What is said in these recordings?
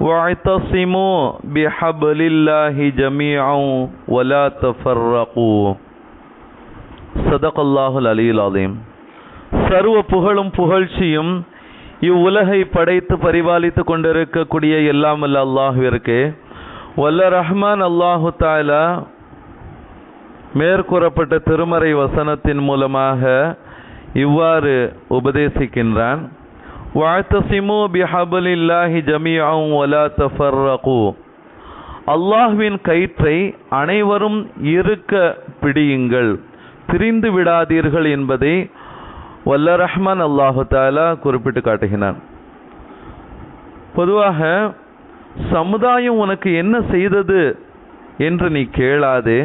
واعتصموا بحبل الله جميعا ولا تفرقوا صدق الله العلي العظيم சர்வ புகழும் புகழ்ச்சியும் இவ்வுலகை படைத்து பரிபாலித்து கொண்டிருக்கக்கூடிய எல்லாம் அல்ல அல்லாஹுவிற்கு வல்ல ரஹ்மான் அல்லாஹு தாலா மேற்கூறப்பட்ட திருமறை வசனத்தின் மூலமாக இவ்வாறு உபதேசிக்கின்றான் வாழ்த்தசிமு பிஹபலில்லாஹி ஜமியாவும் ஒலா தஃபர்ரகு அல்லாஹ்வின் கயிற்றை அனைவரும் இருக்க பிடியுங்கள். பிரிந்து விடாதீர்கள் என்பதை வல்ல ரஹ்மான் அல்லாஹு தாலா குறிப்பிட்டு காட்டுகிறான். பொதுவாக சமுதாயம் உனக்கு என்ன செய்தது என்று நீ கேளாதே.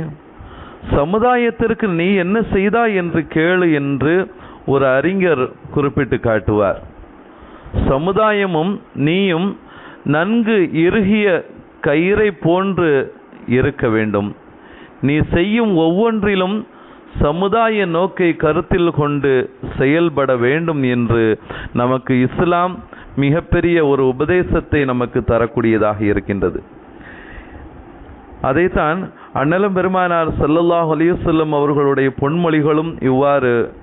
சமுதாயத்திற்கு நீ என்ன செய்தாய் என்று கேளு என்று ஒரு அறிஞர் குறிப்பிட்டு காட்டுவார். சமுதாயமும் நீயும் நன்கு இறுகிய கயிறை போன்று இருக்க வேண்டும். நீ செய்யும் ஒவ்வொன்றிலும் சமுதாய நோக்கை கருத்தில் கொண்டு செயல்பட வேண்டும் என்று நமக்கு இஸ்லாம் மிகப்பெரிய ஒரு உபதேசத்தை நமக்கு தரக்கூடியதாக இருக்கின்றது. அதைத்தான் அண்ணலம் பெருமானார் சல்லல்லாஹ் அலிவசல்லம் அவர்களுடைய பொன்மொழிகளும் இவ்வாறு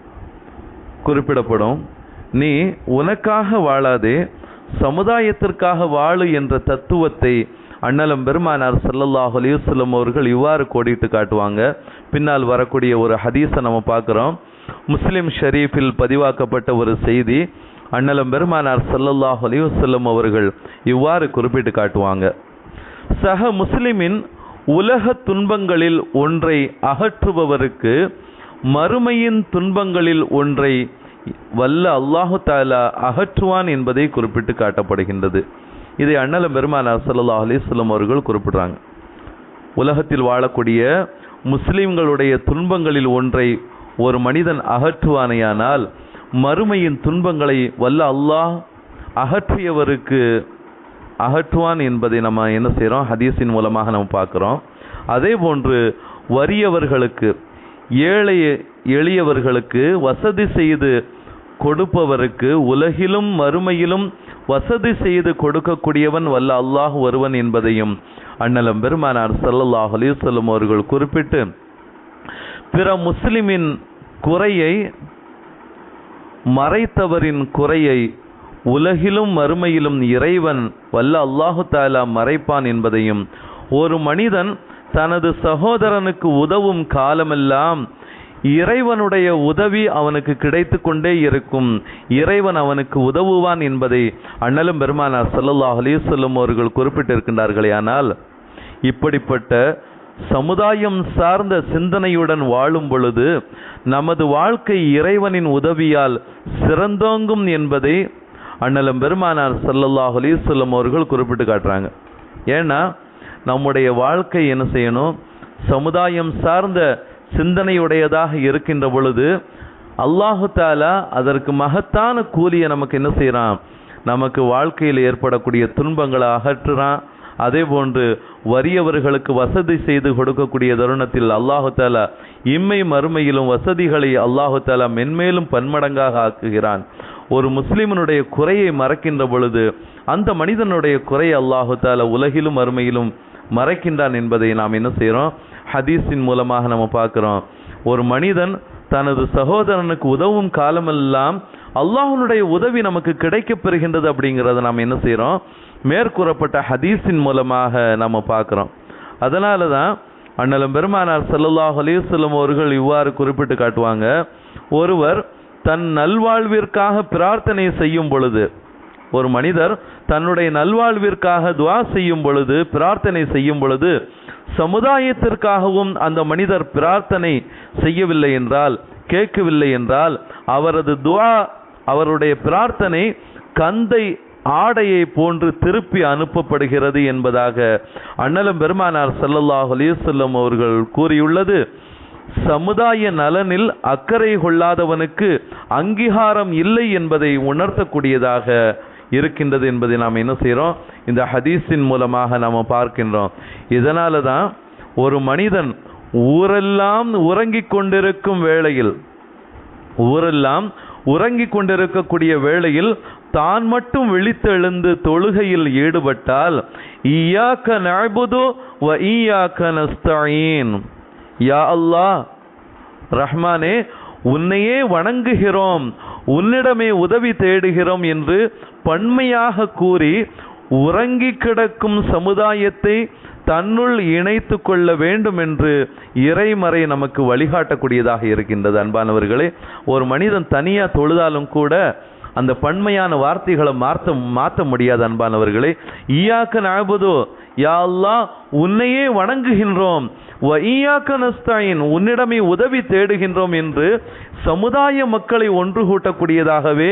குறிப்பிடப்படும். நீ உனக்காக வாழாதே சமுதாயத்திற்காக வாழு என்ற தத்துவத்தை அண்ணலம் பெருமானார் சல்லல்லாஹ் அலிவசல்லம் அவர்கள் இவ்வாறு கோடிட்டு காட்டுவாங்க. பின்னால் வரக்கூடிய ஒரு ஹதீஸை நம்ம பார்க்குறோம். முஸ்லிம் ஷரீஃபில் பதிவாக்கப்பட்ட ஒரு செய்தி அண்ணலம் பெருமானார் சல்லல்லாஹ் அலிவசல்லம் அவர்கள் இவ்வாறு குறிப்பிட்டு காட்டுவாங்க. சக முஸ்லிமின் உலக துன்பங்களில் ஒன்றை அகற்றுபவருக்கு மறுமையின் துன்பங்களில் ஒன்றை வல்ல அல்லாஹு தாலா அகற்றுவான் என்பதை குறிப்பிட்டு காட்டப்படுகின்றது. இதை அண்ணல பெருமானார் சல்லா அலிஸ்லம் அவர்கள் குறிப்பிடுறாங்க. உலகத்தில் வாழக்கூடிய முஸ்லிம்களுடைய துன்பங்களில் ஒன்றை ஒரு மனிதன் அகற்றுவானையானால் மறுமையின் துன்பங்களை வல்ல அல்லாஹ் அகற்றியவருக்கு அகற்றுவான் என்பதை நம்ம என்ன செய்கிறோம் ஹதீஸின் மூலமாக நம்ம பார்க்குறோம். அதே போன்று வறியவர்களுக்கு ஏழை எளியவர்களுக்கு வசதி செய்து கொடுப்பவருக்கு உலகிலும் மறுமையிலும் வசதி செய்து கொடுக்கக்கூடியவன் வல்ல அல்லாஹ் ஒருவன் என்பதையும் அண்ணலம் பெருமானார் சல்லல்லாஹ் அலிசல்லம் அவர்கள் குறிப்பிட்டு பிற முஸ்லிமின் குறையை மறைத்தவரின் குறையை உலகிலும் மறுமையிலும் இறைவன் வல்ல அல்லாஹு தாலா மறைப்பான் என்பதையும் ஒரு மனிதன் தனது சகோதரனுக்கு உதவும் காலமெல்லாம் இறைவனுடைய உதவி அவனுக்கு கிடைத்து கொண்டே இருக்கும். இறைவன் அவனுக்கு உதவுவான் என்பதை அண்ணலும் பெருமானார் சல்லல்லாஹ் அலிசல்லம் அவர்கள் குறிப்பிட்டிருக்கின்றார்களே ஆனால் இப்படிப்பட்ட சமுதாயம் சார்ந்த சிந்தனையுடன் வாழும் பொழுது நமது வாழ்க்கை இறைவனின் உதவியால் சிறந்தோங்கும் என்பதை அண்ணலம் பெருமானார் சல்லல்லாஹ் அலிசல்லம் அவர்கள் குறிப்பிட்டு காட்டுறாங்க. ஏன்னா நம்முடைய வாழ்க்கை என்ன செய்யணும்? சமுதாயம் சார்ந்த சிந்தனையுடையதாக இருக்கின்ற பொழுது அல்லாஹு தாலா அதற்கு மகத்தான கூலியை நமக்கு என்ன செய்கிறான் நமக்கு வாழ்க்கையில் ஏற்படக்கூடிய துன்பங்களை அகற்றுறான். அதே போன்று வறியவர்களுக்கு வசதி செய்து கொடுக்கக்கூடிய தருணத்தில் அல்லாஹு தாலா இம்மை மறுமையிலும் வசதிகளை அல்லாஹு தாலா மென்மேலும் பன்மடங்காக ஆக்குகிறான். ஒரு முஸ்லிமனுடைய குறையை மறக்கின்ற பொழுது அந்த மனிதனுடைய குறை அல்லாஹு தால உலகிலும் அருமையிலும் மறைக்கின்றான் என்பதை நாம் என்ன செய்கிறோம் ஹதீஸின் மூலமாக நம்ம பார்க்குறோம். ஒரு மனிதன் தனது சகோதரனுக்கு உதவும் காலமெல்லாம் அல்லாஹனுடைய உதவி நமக்கு கிடைக்கப் பெறுகின்றது அப்படிங்கிறத நாம் என்ன செய்கிறோம் மேற்கூறப்பட்ட ஹதீஸின் மூலமாக நம்ம பார்க்குறோம். அதனால தான் அண்ணலம் பெருமானார் சல்லல்லாஹ் அலிவல்லம் அவர்கள் இவ்வாறு குறிப்பிட்டு காட்டுவாங்க. ஒருவர் தன் நல்வாழ்விற்காக பிரார்த்தனை செய்யும் பொழுது ஒரு மனிதர் தன்னுடைய நல்வாழ்விற்காக துவா செய்யும் பொழுது பிரார்த்தனை செய்யும் பொழுது சமுதாயத்திற்காகவும் அந்த மனிதர் பிரார்த்தனை செய்யவில்லை என்றால் கேட்கவில்லை என்றால் அவரது துவா அவருடைய பிரார்த்தனை கந்தை ஆடையை போன்று திருப்பி அனுப்பப்படுகிறது என்பதாக அண்ணலம் பெருமானார் சல்லல்லாஹ் அலிசல்லம் அவர்கள் கூறியுள்ளது. சமுதாய நலனில் அக்கறை கொள்ளாதவனுக்கு அங்கீகாரம் இல்லை என்பதை உணர்த்தக்கூடியதாக இருக்கின்றது என்பதை நாம் என்ன செய்கிறோம் இந்த ஹதீஸின் மூலமாக நாம் பார்க்கின்றோம். இதனால தான் ஒரு மனிதன் ஊரெல்லாம் உறங்கிக் கொண்டிருக்கும் வேளையில் ஊரெல்லாம் உறங்கிக் கொண்டிருக்கக்கூடிய வேளையில் தான் மட்டும் விழித்தெழுந்து தொழுகையில் ஈடுபட்டால் ஈயாக்க நஅபுது வ ஈயாக்க நஸ்தாயின் யா அல்லாஹ் ரஹ்மானே உன்னையே வணங்குகிறோம் உன்னிடமே உதவி தேடுகிறோம் என்று பன்மையாக கூறி உறங்கி கிடக்கும் சமுதாயத்தை தன்னுள் இணைத்து கொள்ள வேண்டும் என்று இறைமறை நமக்கு வழிகாட்டக்கூடியதாக இருக்கின்றது அன்பானவர்களே. ஒரு மனிதன் தனியாக தொழுதாலும் கூட அந்த பன்மையான வார்த்தைகளை மாற்ற மாற்ற முடியாது அன்பானவர்களே. ஈயாக்க நஅபுது யா அல்லா உன்னையே வணங்குகின்றோம். நஸ்தாயின் உன்னிடமே உதவி தேடுகின்றோம் என்று சமுதாய மக்களை ஒன்று கூட்டக்கூடியதாகவே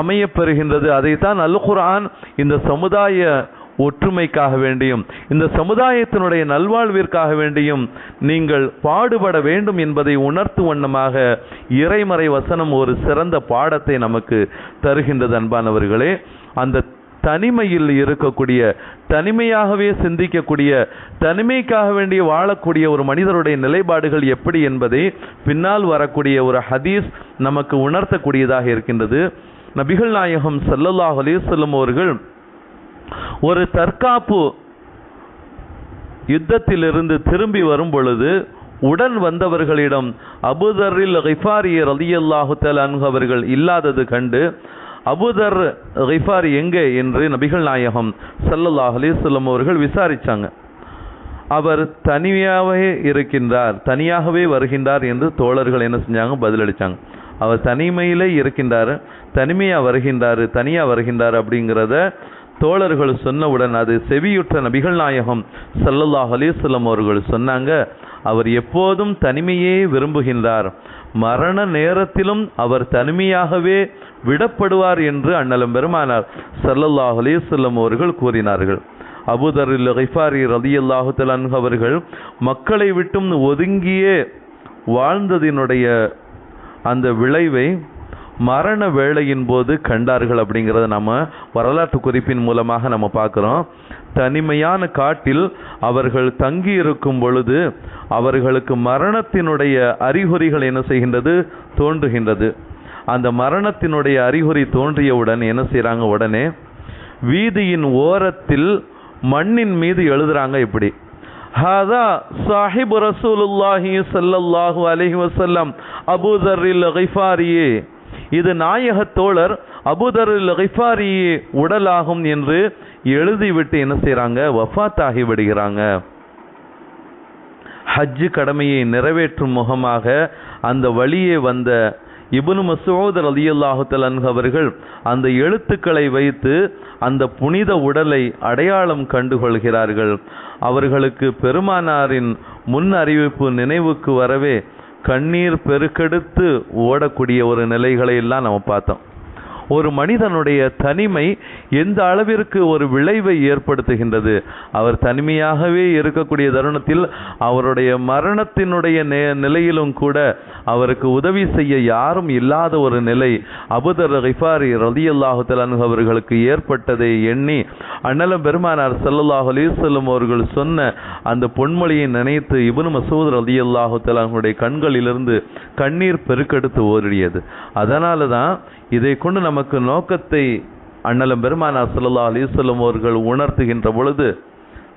அமையப்பெறுகின்றது. அதைத்தான் அல் குரான் இந்த சமுதாய ஒற்றுமைக்காக வேண்டியும் இந்த சமுதாயத்தினுடைய நல்வாழ்விற்காக வேண்டியும் நீங்கள் பாடுபட வேண்டும் என்பதை உணர்த்து வண்ணமாக இறைமறை வசனம் ஒரு சிறந்த பாடத்தை நமக்கு தருகின்றது அன்பானவர்களே. அந்த தனிமையில் இருக்கக்கூடிய தனிமையாகவே சிந்திக்கக்கூடிய தனிமைக்காக வேண்டிய வாழக்கூடிய ஒரு மனிதருடைய நிலைப்பாடுகள் எப்படி என்பதை பின்னால் வரக்கூடிய ஒரு ஹதீஸ் நமக்கு உணர்த்தக்கூடியதாக இருக்கின்றது. நபிகள் நாயகம் சல்லல்லாஹ் அலிசல்லம் அவர்கள் ஒரு தற்காப்பு யுத்தத்திலிருந்து திரும்பி வரும் பொழுது உடன் வந்தவர்களிடம் அபுதரில் கிஃபாரி ரலியல்லாஹு தலான்கு அவர்கள் இல்லாதது கண்டு அபுதர் கிஃபாரி எங்கே என்று நபிகள் நாயகம் சல்லல்லாஹ் அலைஹி அவர்கள் விசாரித்தாங்க அவர் தனியாகவே இருக்கின்றார் தனியாகவே வருகின்றார் என்று தோழர்கள் என்ன செஞ்சாங்க? பதிலளித்தாங்க அவர் தனிமையிலே இருக்கின்றார் தனிமையாக வருகின்றார் தனியாக வருகின்றார் அப்படிங்கிறத தோழர்கள் சொன்னவுடன் அது செவியுற்ற நபிகள் நாயகம் சல்லல்லாஹ் அலைஹி அவர்கள் சொன்னாங்க. அவர் எப்போதும் தனிமையே விரும்புகின்றார். மரண நேரத்திலும் அவர் தனிமையாகவே விடப்படுவார் என்று அண்ணலம் பெருமானார் சல்லல்லாஹ் அலைஹி வஸல்லம் அவர்கள் கூறினார்கள். அபுதரில் ஹைஃபாரி ரதி அல்லாஹுத்தலான் அவர்கள் மக்களை விட்டும் ஒதுங்கியே வாழ்ந்ததினுடைய அந்த விளைவை மரண வேளையின் போது கண்டார்கள் அப்படிங்கிறத நம்ம வரலாற்று குறிப்பின் மூலமாக நம்ம பார்க்குறோம். தனிமையான காட்டில் அவர்கள் தங்கி இருக்கும் பொழுது அவர்களுக்கு மரணத்தினுடைய அறிகுறிகள் என்ன செய்கின்றது? தோன்றுகின்றது. அந்த மரணத்தினுடைய அறிகுறி தோன்றியவுடன் என்ன செய்கிறாங்க உடனே வீதியின் ஓரத்தில் மண்ணின் மீது எழுதுறாங்க இப்படி. ஹாதா சாஹிப் ரசூலுல்லாஹி சல்லல்லாஹு அலஹி வசல்லம் அபூதர்ரில் கிஃபாரியே. இது நாயக தோழர் அபூதர்ரில் கிஃபாரியே உடலாகும் என்று எழுதிவிட்டு என்ன செய்கிறாங்க வஃபாத் விடுகிறாங்க ஹஜ்ஜு கடமையை நிறைவேற்றும் முகமாக அந்த வழியே வந்த இபுனு மசூத் ரலியல்லாஹு தஆலா அவர்கள் அந்த எழுத்துக்களை வைத்து அந்த புனித உடலை அடையாளம் கண்டுகொள்கிறார்கள். அவர்களுக்கு பெருமானாரின் முன் அறிவிப்பு நினைவுக்கு வரவே கண்ணீர் பெருக்கெடுத்து ஓடக்கூடிய ஒரு நிலைகளை எல்லாம் நம்ம பார்த்தோம். ஒரு மனிதனுடைய தனிமை எந்த அளவிற்கு ஒரு விளைவை ஏற்படுத்துகின்றது? அவர் தனிமையாகவே இருக்கக்கூடிய தருணத்தில் அவருடைய மரணத்தினுடைய நே நிலையிலும் கூட அவருக்கு உதவி செய்ய யாரும் இல்லாத ஒரு நிலை அபுதர் ரிஃபாரி ரதியல்லாஹு தஆலா அவர்களுக்கு ஏற்பட்டதை எண்ணி அண்ணலம் பெருமானார் ஸல்லல்லாஹு அலைஹி அவர்கள் சொன்ன அந்த பொன்மொழியை நினைத்து இப்னு மசூத் ரதியல்லாஹு தஆலா கண்களிலிருந்து கண்ணீர் பெருக்கெடுத்து ஓடியது அதனால தான் இதை கொண்டு நமக்கு நோக்கத்தை அண்ணலம் பெருமானா சல்லா அலிசல்லம் அவர்கள் உணர்த்துகின்ற பொழுது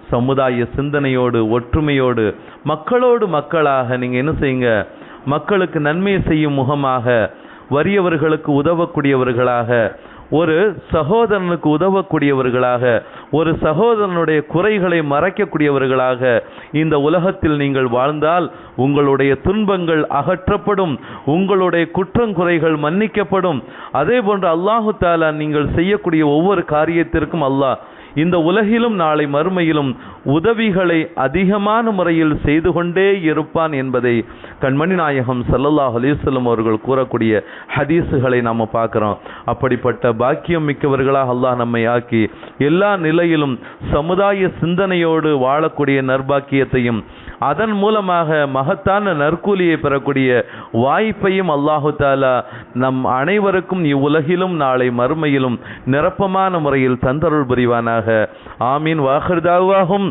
சமுதாய சிந்தனையோடு ஒற்றுமையோடு மக்களோடு மக்களாக நீங்க என்ன செய்யுங்க? மக்களுக்கு நன்மை செய்யும் முகமாக வறியவர்களுக்கு உதவக்கூடியவர்களாக ஒரு சகோதரனுக்கு உதவக்கூடியவர்களாக ஒரு சகோதரனுடைய குறைகளை மறைக்கக்கூடியவர்களாக இந்த உலகத்தில் நீங்கள் வாழ்ந்தால் உங்களுடைய துன்பங்கள் அகற்றப்படும் உங்களுடைய குற்றங்குறைகள் மன்னிக்கப்படும். அதே போன்று அல்லாஹு தாலா நீங்கள் செய்யக்கூடிய ஒவ்வொரு காரியத்திற்கும் அல்லாஹ் இந்த உலகிலும் நாளை மறுமையிலும் உதவிகளை அதிகமான முறையில் செய்து கொண்டே இருப்பான் என்பதை கண்மணி நாயகம் சல்லல்லாஹ் அலிசல்லம் அவர்கள் கூறக்கூடிய ஹதீஸுகளை நாம் பார்க்குறோம். அப்படிப்பட்ட பாக்கியம் மிக்கவர்களாக அல்லாஹ் நம்மை ஆக்கி எல்லா நிலையிலும் சமுதாய சிந்தனையோடு வாழக்கூடிய நற்பாக்கியத்தையும் அதன் மூலமாக மகத்தான நற்கூலியை பெறக்கூடிய வாய்ப்பையும் அல்லாஹு தாலா நம் அனைவருக்கும் இவ்வுலகிலும் நாளை மறுமையிலும் நிரப்பமான முறையில் தந்தருள் புரிவானாக. ஆமீன். வாகர்தாவாகும்